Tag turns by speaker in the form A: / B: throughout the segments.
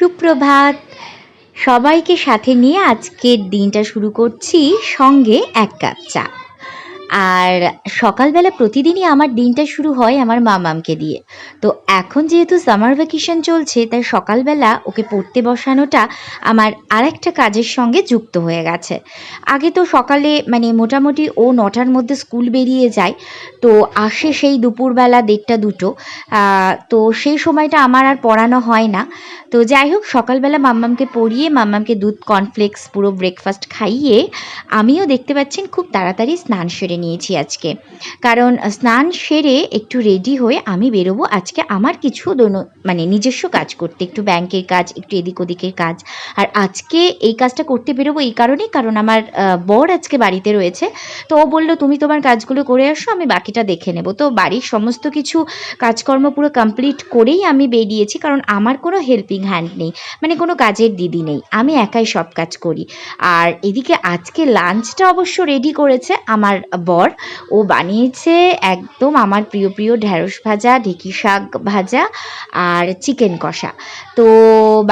A: সুপ্রভাত। সবাইকে সাথে নিয়ে আজকের দিনটা শুরু করছি সঙ্গে এক কাপ চা। আর সকালবেলা প্রতিদিনই আমার দিনটা শুরু হয় আমার মামামকে দিয়ে। তো এখন যেহেতু সামার ভ্যাকেশন চলছে, তাই সকালবেলা ওকে পড়তে বসানোটা আমার আরেকটা কাজের সঙ্গে যুক্ত হয়ে গেছে। আগে তো সকালে মানে মোটামুটি ও নটার মধ্যে স্কুল বেরিয়ে যায়, তো আসে সেই দুপুরবেলা দেড়টা দুটো। তো সেই সময়টা আমার আর পড়ানো হয় না। তো যাই হোক, সকালবেলা মাম্মামকে পড়িয়ে মাম্মামকে দুধ কর্নফ্লেক্স পুরো ব্রেকফাস্ট খাইয়ে আমিও দেখতে পাচ্ছেন খুব তাড়াতাড়ি স্নান সেরে নিয়েছি আজকে। কারণ স্নান সেরে একটু রেডি হয়ে আমি বেরোবো আজকে আমার কিছু মানে নিজস্ব কাজ করতে, একটু ব্যাংকের কাজ, একটু এদিক ওদিকের কাজ। আর আজকে এই কাজটা করতে বেরোবো এই কারণেই, কারণ আমার বর আজকে বাড়িতে রয়েছে। তো ও বলল, তুমি তোমার কাজগুলো করে আসো, আমি বাকিটা দেখে নেব। তো বাড়ির সমস্ত কিছু কাজকর্ম পুরো কমপ্লিট করেই আমি বেরিয়েছি, কারণ আমার কোনো হেল্পিং হ্যান্ড নেই মানে কোনো কাজের দিদি নেই। আমি একাই সব কাজ করি। আর এদিকে আজকে লাঞ্চটা অবশ্য রেডি করেছে আমার বর। ও বানিয়েছে একদম আমার প্রিয় প্রিয় ঢ্যাঁড়স ভাজা, ঢেঁকি শাক ভাজা আর চিকেন কষা। তো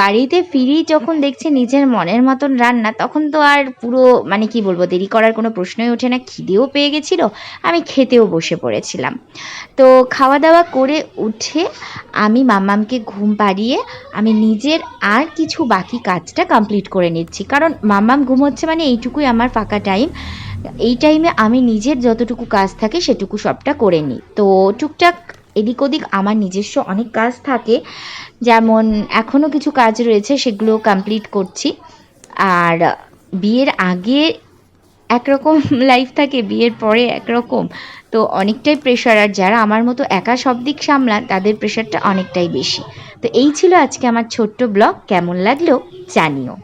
A: বাড়িতে ফিরি যখন দেখছি নিজের মনের মতন রান্না, তখন তো আর পুরো মানে কি বলব, দেরি করার কোনো প্রশ্নই ওঠে না। খিদেও পেয়ে গেছিল, আমি খেতেও বসে পড়েছিলাম। তো খাওয়া দাওয়া করে উঠে আমি মামামকে ঘুম পাড়িয়ে আমি নিজের আর কিছু বাকি কাজটা কমপ্লিট করে নিচ্ছি। কারণ মাম্মাম ঘুমোচ্ছে মানে এইটুকুই আমার ফাঁকা টাইম এই টাইমে আমি নিজের যতটুকু কাজ থাকে সেটুকু সবটা করে নিই। তো টুকটাক এদিক ওদিক আমার নিজস্ব অনেক কাজ থাকে, যেমন এখনও কিছু কাজ রয়েছে সেগুলো কমপ্লিট করছি। আর বিয়ের আগে একরকম লাইফ থাকে, বিয়ের পরে একরকম। তো অনেকটাই প্রেশার আর যারা আমার মতো একা সব দিক সামলান, তাদের প্রেশারটা অনেকটাই বেশি। তো এই ছিল আজকে আমার ছোট্ট ব্লগ কেমন লাগল জানিও।